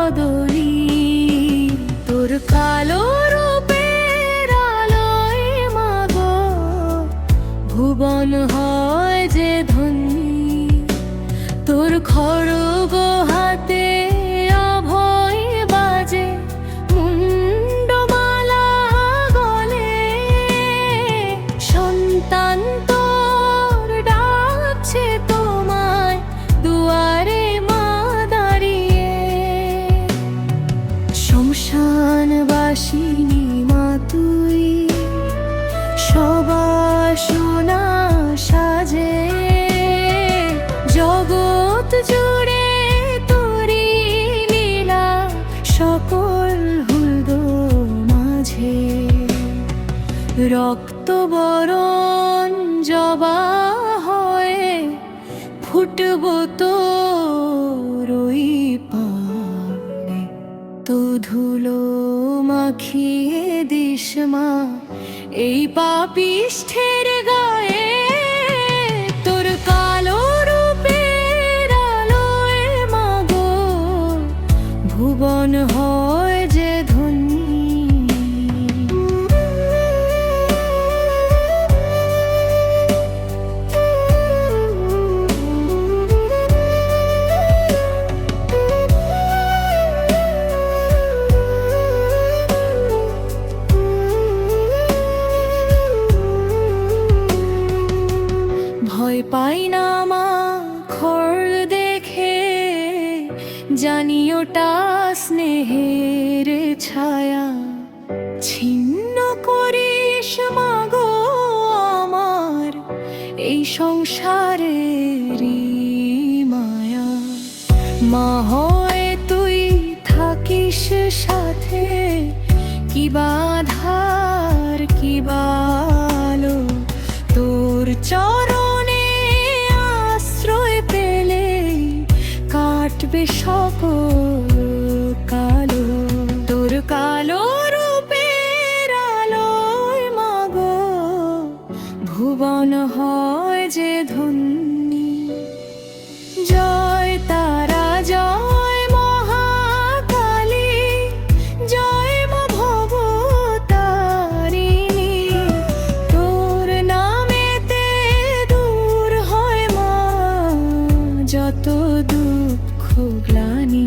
বদলি তোর কালো রূপের আলোয় হয় যে ধনী তোর খড়গ তোরি লীলা সকল মাঝে। রক্ত বরণ জবা হয়ে ফুটব তো রই পানে। তো ধুলো মাখিয়ে দিস মা, এই পাপিষ্ঠের গায়ে ভয় পাই না মা খড় দেখে। জানি ওটা স্নেহের ছায়া। ছিন্ন করিস মাগো আমার এই সংসারের মায়া। মা হয় তুই থাকিস সাথে, কি বাধার কি বালো? তোর চরণে কাটবে সকল কালো। তোর কালো রূপের আলোয় মাগো। ভুবন হয় যে ধন্যী জয় তারা, জয় তোর নামেতে দূর হয় মা, যত দুঃখ গ্লানি